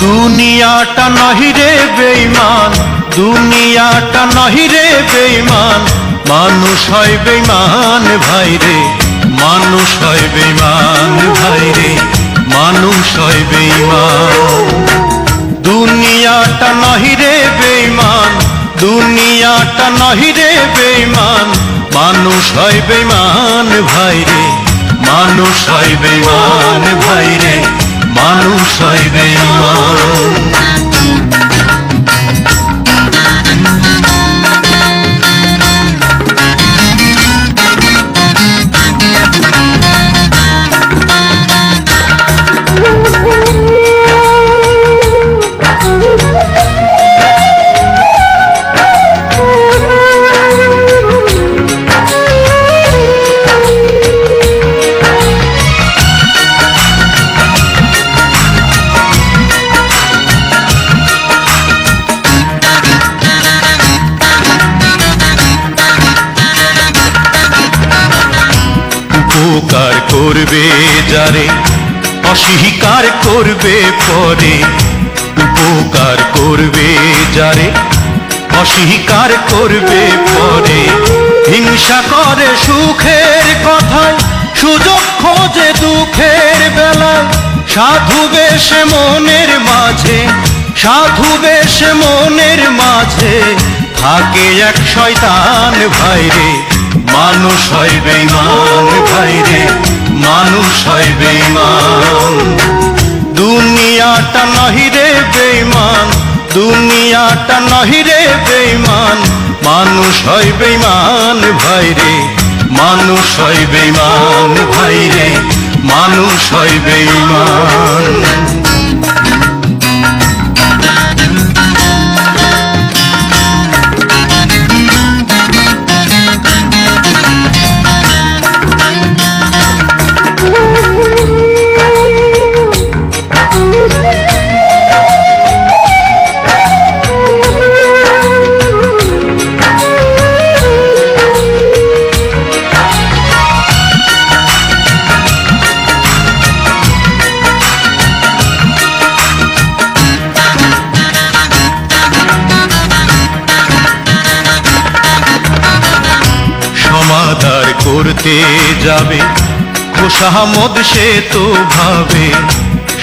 দুনিয়াটা নহি রে বেইমান দুনিয়াটা নহি রে বেইমান মানুষ হয় বেইমান ভাইরে মানুষ হয় বেইমান ভাইরে মানুষ হয় বেইমান দুনিয়াটা নহি রে বেইমান দুনিয়াটা নহি রে বেইমান মানুষ হয় বেইমান ভাইরে মানুষ হয় বেইমান ভাইরে মানুষ হয় উপকার করবে যারে অস্বীকার করবে পরে, উপকার করবে যারে অস্বীকার করবে পরে। হিংসা করে সুখের কথায়, সুযোগ খোঁজে দুঃখের বেলায়। সাধু বেশ মনের মাঝে, সাধু বেশ মনের মাঝে। থাকে এক শয়তান ভাইরে, মানুষ হয় বেইমান ভাইরে মানুষ হয় বেমান দুনিয়াটা নহি রে বেমান দুনিয়াটা নহি রে বেমান মানুষ হয় ভাই রে, মানুষ হয় বেইমান ভাইরে মানুষ হয় বেইমান করতে যাবে। খোসামদ সে তো ভাবে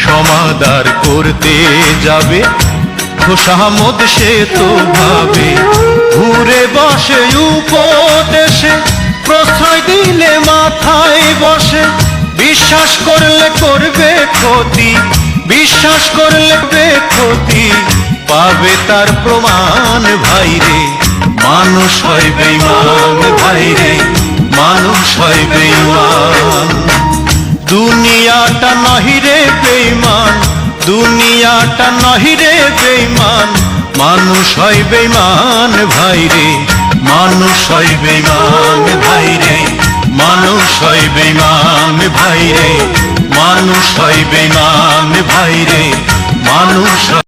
সমাধার করতে যাবে। খোসামদ সে তো ভাবে, ঘুরে বসে উপদেশে, প্রশ্রয় দিলে মাথায় বসে। বিশ্বাস করলে করবে ক্ষতি, বিশ্বাস করলে ক্ষতি। পাবে তার প্রমাণ ভাইরে, মানুষ হয় বেইমান ভাইরে। মানুষ হয় বেইমান দুনিয়াটা নহিরে বেইমান দুনিয়াটা নহিরে বেইমান মানুষ হয় বেইমান ভাইরে মানুষ হয় বেইমান ভাইরে মানুষ হয় বেইমান ভাইরে মানুষ হয় বেইমান ভাইরে মানুষ